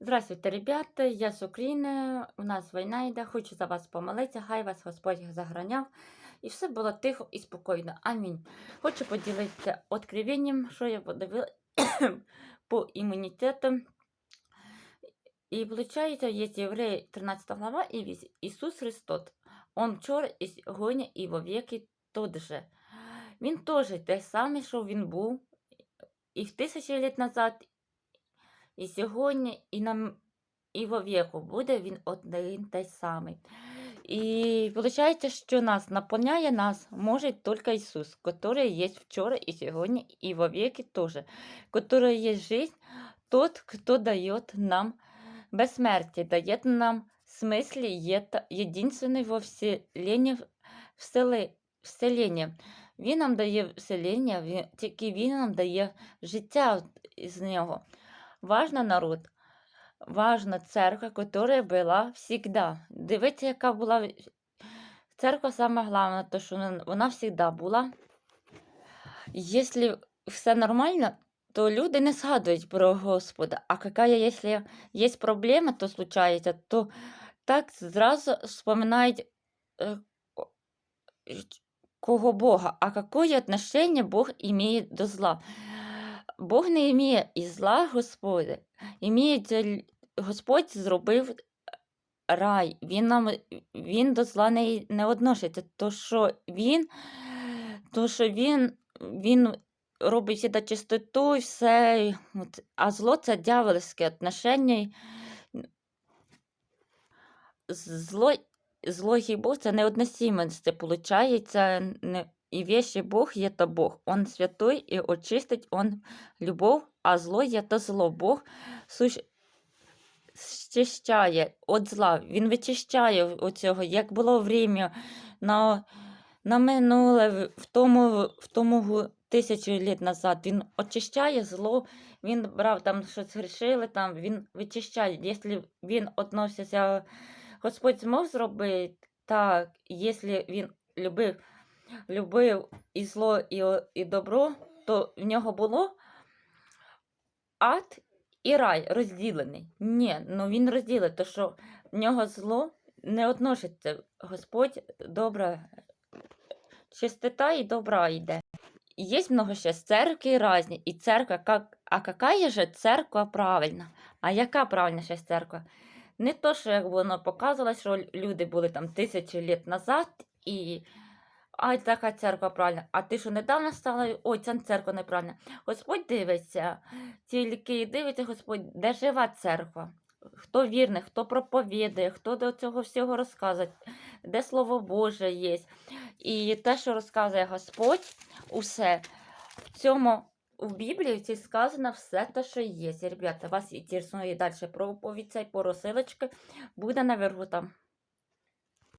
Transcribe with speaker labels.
Speaker 1: Здравствуйте, ребята, я з України, у нас війна йде, хочу за вас помолитися, хай вас Господь заграняв, і все було тихо і спокійно. Амінь. Хочу поділитися откровенням, що я подивила по імунітету. І виходить, є Євреї 13 глава, і вісь- Ісус Христос, Он вчора, і сьогодні, і вовіки тот же. Він теж те саме, що він був і в тисячі літ назад, і сьогодні, і нам і вовіку буде він один той самий. І виходить, що нас наповняє нас може тільки Ісус, який є вчора і сьогодні, і вовеки теж, который є жизнь, тот, хто дає нам безсмертие, дає нам смислі, є єдинственний во вселенні, вселенні. Він нам дає вселення, тільки він нам дає життя з нього. Важна народ, важна церква, яка була завжди. Дивіться, яка була церква саме головне, то що вона- завжди була. Якщо все нормально, то люди не згадують про Господа. А яка, якщо є проблема, то случається, то так зразу вспоминають е, кого Бога. А какое отношение Бог имеет до зла? Бог не имеє і зла, Господи. Імеється Господь зробив рай. Він нам він до зла не, не относиться. То, що він, то, що він, він робить всегда чистоту і все. От. А зло це дьявольське отношення. Зло, зло і Бог це неодносимості, получається. Не, і вещи Бог є то Бог. Он святой і очистить Он любов, а зло є то зло. Бог суш... зчищає від зла. Він вичищає оцього, як було в Римі на, на минуле, в- тому, в тому тисячу літ назад. Він очищає зло, він брав там щось грішили, там, він вичищає. Якщо він относиться, Господь змог зробити так, якщо він любив, любив і зло, і, і добро, то в нього було ад і рай розділений. Ні, ну він розділить, то що в нього зло не относиться. Господь добра, чистота і добра йде. Є много ще церкви різні, і церква, как, а яка же церква правильна? А яка правильна ще церква? Не то, що як воно показувало, що люди були там тисячі літ назад, і ай, така церква правильна. А ти що недавно стала, ой, ця церква неправильна. Господь дивиться, тільки дивиться Господь, де жива церква. Хто вірний, хто проповідує, хто до цього всього розказує, де Слово Боже є. І те, що розказує Господь, усе в цьому в Біблії цій сказано все те, що є. Ребята, вас інтересує далі проповідь, цей по розсилочки, буде наверху там.